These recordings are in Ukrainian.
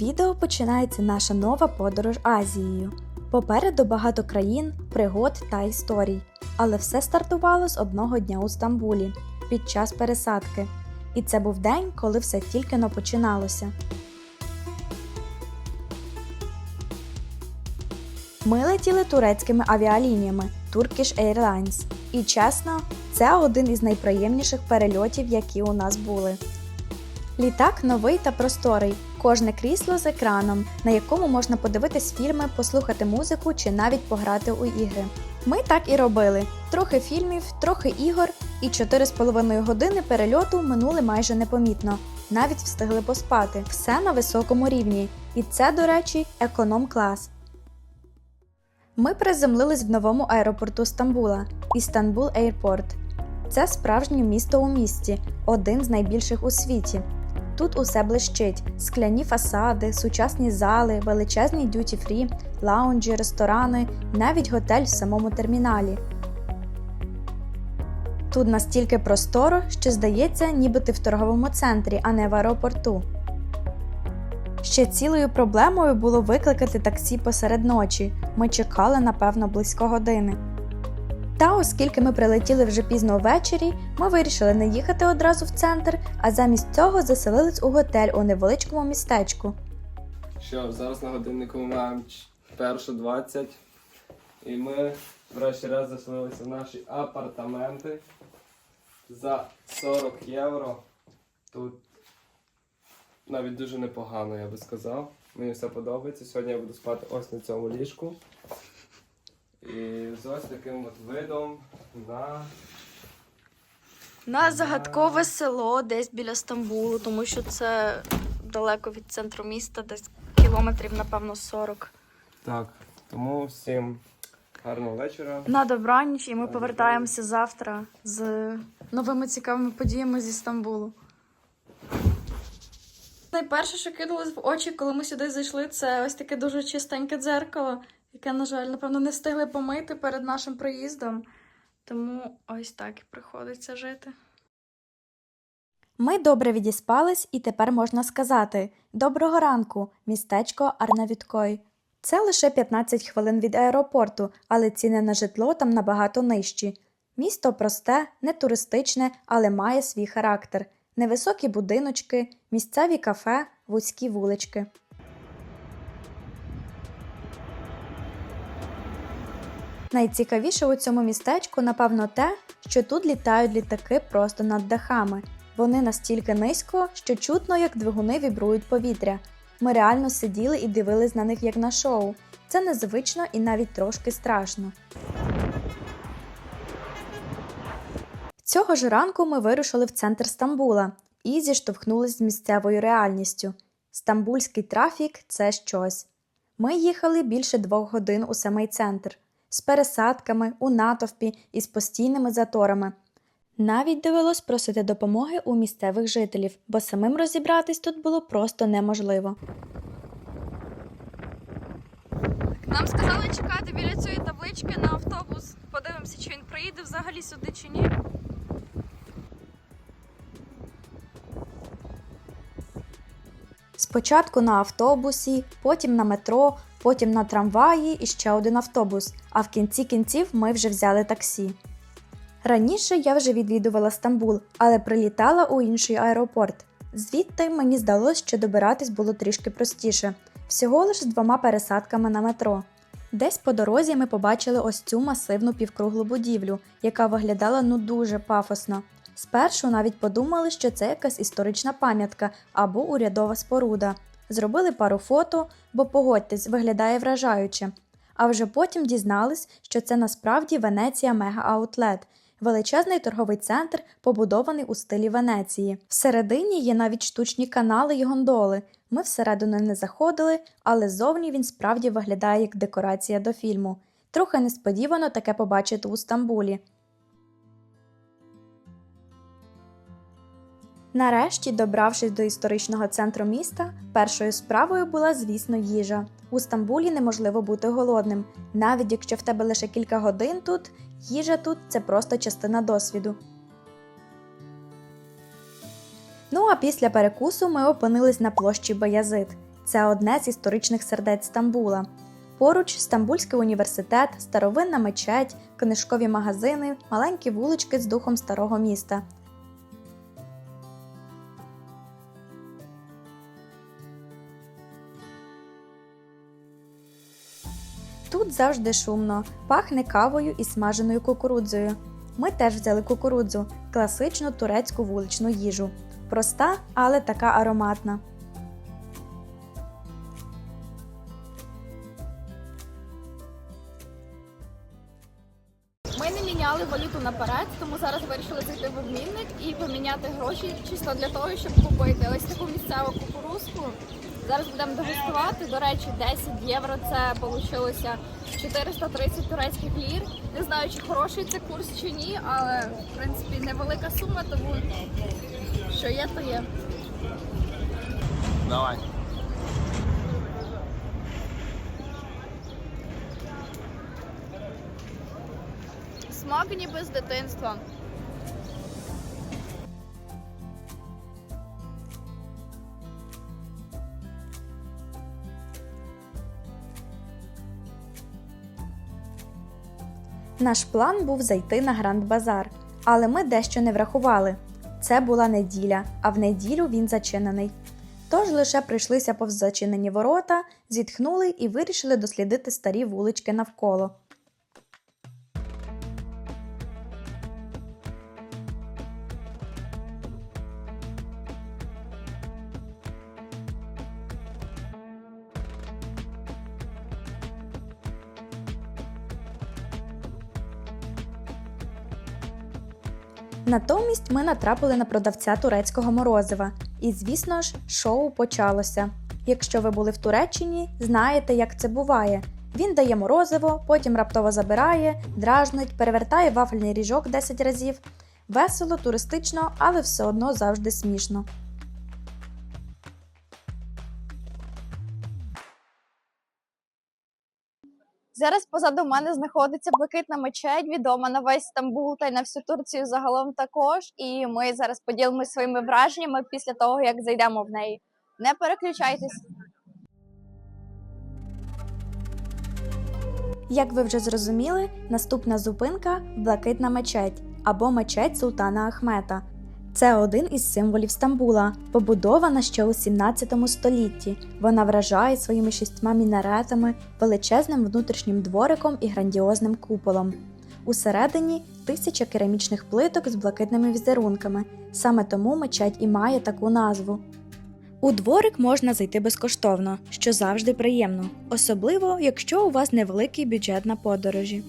відео починається наша нова подорож Азією. Попереду багато країн, пригод та історій. Але все стартувало з одного дня у Стамбулі під час пересадки. І це був день, коли все тільки но починалося. Ми летіли турецькими авіалініями Turkish Airlines. І чесно, це один із найприємніших перельотів, які у нас були. Літак новий та просторий, кожне крісло з екраном, на якому можна подивитись фільми, послухати музику чи навіть пограти у ігри. Ми так і робили: трохи фільмів, трохи ігор, і 4,5 години перельоту минули майже непомітно. Навіть встигли поспати. Все на високому рівні. І це, до речі, економ-клас. Ми приземлились в новому аеропорту Стамбула Істанбул Airport. Це справжнє місто у місті, один з найбільших у світі. Тут усе блищить: скляні фасади, сучасні зали, величезні дюті-фрі, лаунджі, ресторани, навіть готель в самому терміналі. Тут настільки просторо, що здається, ніби ти в торговому центрі, а не в аеропорту. Ще цілою проблемою було викликати таксі посеред ночі. Ми чекали, напевно, близько години. Та оскільки ми прилетіли вже пізно ввечері, ми вирішили не їхати одразу в центр, а замість цього заселились у готель у невеличкому містечку. Що, зараз на годиннику маємо ч- першу 20. І ми врешті раз заселилися в наші апартаменти за 40 євро. Тут навіть дуже непогано, я би сказав. Мені все подобається. Сьогодні я буду спати ось на цьому ліжку. І з ось таким от видом на На загадкове село десь біля Стамбулу, тому що це далеко від центру міста, десь кілометрів, напевно, 40. так. Тому всім гарного вечора. На добраніч, і ми повертаємося завтра з новими цікавими подіями зі Стамбулу. Найперше, що кинулось в очі, коли ми сюди зайшли, це ось таке дуже чистеньке дзеркало, яке, на жаль, напевно, не встигли помити перед нашим приїздом. Тому ось так і приходиться жити. Ми добре відіспались, і тепер можна сказати: Доброго ранку, містечко Арнавіткой. Це лише 15 хвилин від аеропорту, але ціни на житло там набагато нижчі. Місто просте, не туристичне, але має свій характер: невисокі будиночки, місцеві кафе, вузькі вулички. Найцікавіше у цьому містечку, напевно, те, що тут літають літаки просто над дахами. Вони настільки низько, що чутно, як двигуни вібрують повітря. Ми реально сиділи і дивились на них як на шоу. Це незвично і навіть трошки страшно. Цього ж ранку ми вирушили в центр Стамбула і зіштовхнулись з місцевою реальністю. Стамбульський трафік це щось. Ми їхали більше двох годин у самий центр з пересадками, у натовпі і з постійними заторами. Навіть довелось просити допомоги у місцевих жителів, бо самим розібратись тут було просто неможливо. Нам сказали чекати біля цієї таблички на автобус. Подивимося, чи він приїде взагалі сюди чи ні. Спочатку на автобусі, потім на метро, потім на трамваї і ще один автобус, а в кінці кінців ми вже взяли таксі. Раніше я вже відвідувала Стамбул, але прилітала у інший аеропорт. Звідти мені здалося, що добиратись було трішки простіше, всього лише з двома пересадками на метро. Десь по дорозі ми побачили ось цю масивну півкруглу будівлю, яка виглядала ну дуже пафосно. Спершу навіть подумали, що це якась історична пам'ятка або урядова споруда. Зробили пару фото, бо погодьтесь, виглядає вражаюче. А вже потім дізнались, що це насправді Венеція Мега Аутлет, величезний торговий центр, побудований у стилі Венеції. Всередині є навіть штучні канали й гондоли. Ми всередину не заходили, але зовні він справді виглядає як декорація до фільму. Трохи несподівано таке побачити у Стамбулі. Нарешті, добравшись до історичного центру міста, першою справою була, звісно, їжа. У Стамбулі неможливо бути голодним. Навіть якщо в тебе лише кілька годин тут, їжа тут це просто частина досвіду. Ну а після перекусу ми опинились на площі Баязит. Це одне з історичних сердець Стамбула. Поруч Стамбульський університет, старовинна мечеть, книжкові магазини, маленькі вулички з духом старого міста. Тут завжди шумно, пахне кавою і смаженою кукурудзою. Ми теж взяли кукурудзу, класичну турецьку вуличну їжу. Проста, але така ароматна. Ми не міняли валюту наперед, тому зараз вирішили зайти в обмінник і поміняти гроші чисто для того, щоб купити ось таку місцеву кукурузку. Зараз будемо дегустувати. До речі, 10 євро це вийшло 430 турецьких лір. Не знаю, чи хороший це курс чи ні, але в принципі невелика сума, тому що є, то є. Давай. Смак ніби з дитинства. Наш план був зайти на Гранд Базар, але ми дещо не врахували. Це була неділя, а в неділю він зачинений. Тож лише прийшлися повз зачинені ворота, зітхнули і вирішили дослідити старі вулички навколо. Натомість ми натрапили на продавця турецького морозива, і, звісно ж, шоу почалося. Якщо ви були в Туреччині, знаєте, як це буває. Він дає морозиво, потім раптово забирає, дражнить, перевертає вафельний ріжок 10 разів. Весело, туристично, але все одно завжди смішно. Зараз позаду мене знаходиться блакитна мечеть, відома на весь Стамбул та й на всю Турцію загалом також. І ми зараз поділимося своїми враженнями після того, як зайдемо в неї. Не переключайтесь. Як ви вже зрозуміли, наступна зупинка блакитна мечеть або мечеть Султана Ахмета. Це один із символів Стамбула, побудована ще у 17 столітті. Вона вражає своїми шістьма мінаретами, величезним внутрішнім двориком і грандіозним куполом. Усередині тисяча керамічних плиток з блакитними візерунками. Саме тому мечеть і має таку назву. У дворик можна зайти безкоштовно, що завжди приємно, особливо якщо у вас невеликий бюджет на подорожі.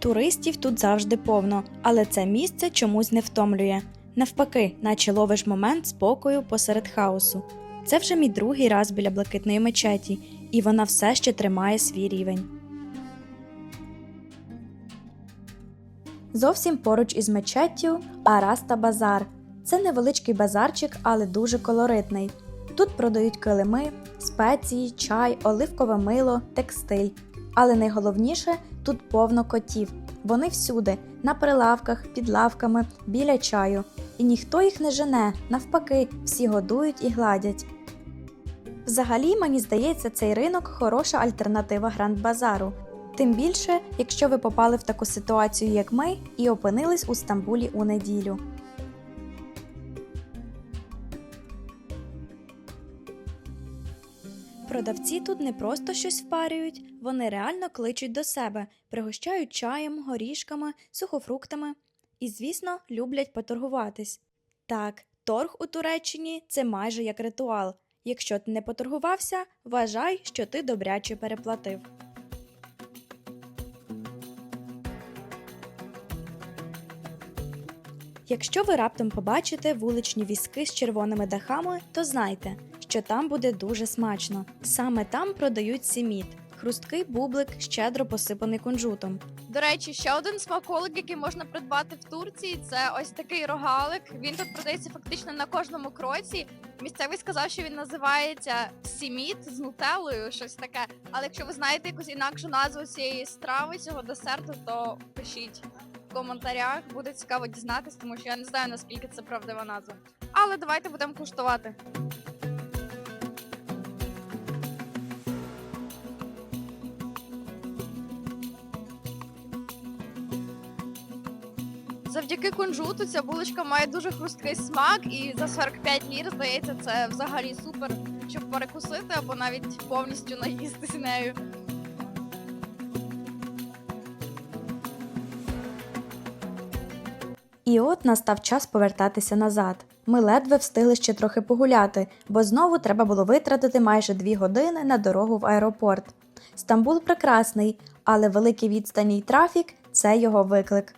Туристів тут завжди повно, але це місце чомусь не втомлює. Навпаки, наче ловиш момент спокою посеред хаосу. Це вже мій другий раз біля блакитної мечеті, і вона все ще тримає свій рівень. Зовсім поруч із мечеттю Араста Базар. Це невеличкий базарчик, але дуже колоритний. Тут продають килими, спеції, чай, оливкове мило, текстиль. Але найголовніше тут повно котів. Вони всюди, на прилавках, під лавками, біля чаю. І ніхто їх не жене, навпаки, всі годують і гладять. Взагалі, мені здається, цей ринок хороша альтернатива Гранд Базару. Тим більше, якщо ви попали в таку ситуацію, як ми, і опинились у Стамбулі у неділю. Продавці тут не просто щось впарюють, вони реально кличуть до себе, пригощають чаєм, горішками, сухофруктами і, звісно, люблять поторгуватись. Так, торг у Туреччині це майже як ритуал. Якщо ти не поторгувався, вважай, що ти добряче переплатив. Якщо ви раптом побачите вуличні візки з червоними дахами, то знайте, що там буде дуже смачно. Саме там продають сіміт хрусткий бублик, щедро посипаний кунжутом. До речі, ще один смаколик, який можна придбати в Турції, це ось такий рогалик. Він тут продається фактично на кожному кроці. Місцевий сказав, що він називається сіміт з нутеллою, щось таке. Але якщо ви знаєте якусь інакшу назву цієї страви, цього десерту, то пишіть в коментарях. Буде цікаво дізнатись, тому що я не знаю наскільки це правдива назва. Але давайте будемо куштувати. Завдяки кунжуту ця булочка має дуже хрусткий смак, і за 45 лір, здається, це взагалі супер, щоб перекусити або навіть повністю наїстися нею. І от настав час повертатися назад. Ми ледве встигли ще трохи погуляти, бо знову треба було витратити майже дві години на дорогу в аеропорт. Стамбул прекрасний, але великі відстані й трафік це його виклик.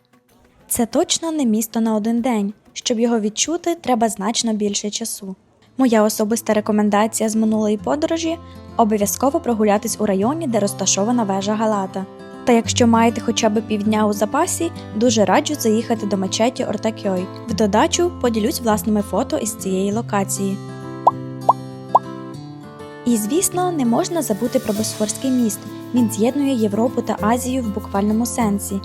Це точно не місто на один день. Щоб його відчути, треба значно більше часу. Моя особиста рекомендація з минулої подорожі обов'язково прогулятись у районі, де розташована вежа Галата. Та якщо маєте хоча б півдня у запасі, дуже раджу заїхати до мечеті Ортакьой. В додачу поділюсь власними фото із цієї локації. І звісно, не можна забути про Босфорський міст. Він з'єднує Європу та Азію в буквальному сенсі.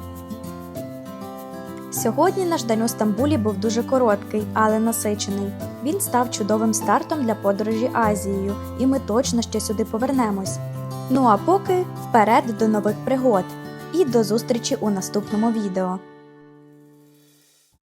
Сьогодні наш день у Стамбулі був дуже короткий, але насичений. Він став чудовим стартом для подорожі Азією, і ми точно ще сюди повернемось. Ну а поки вперед до нових пригод і до зустрічі у наступному відео.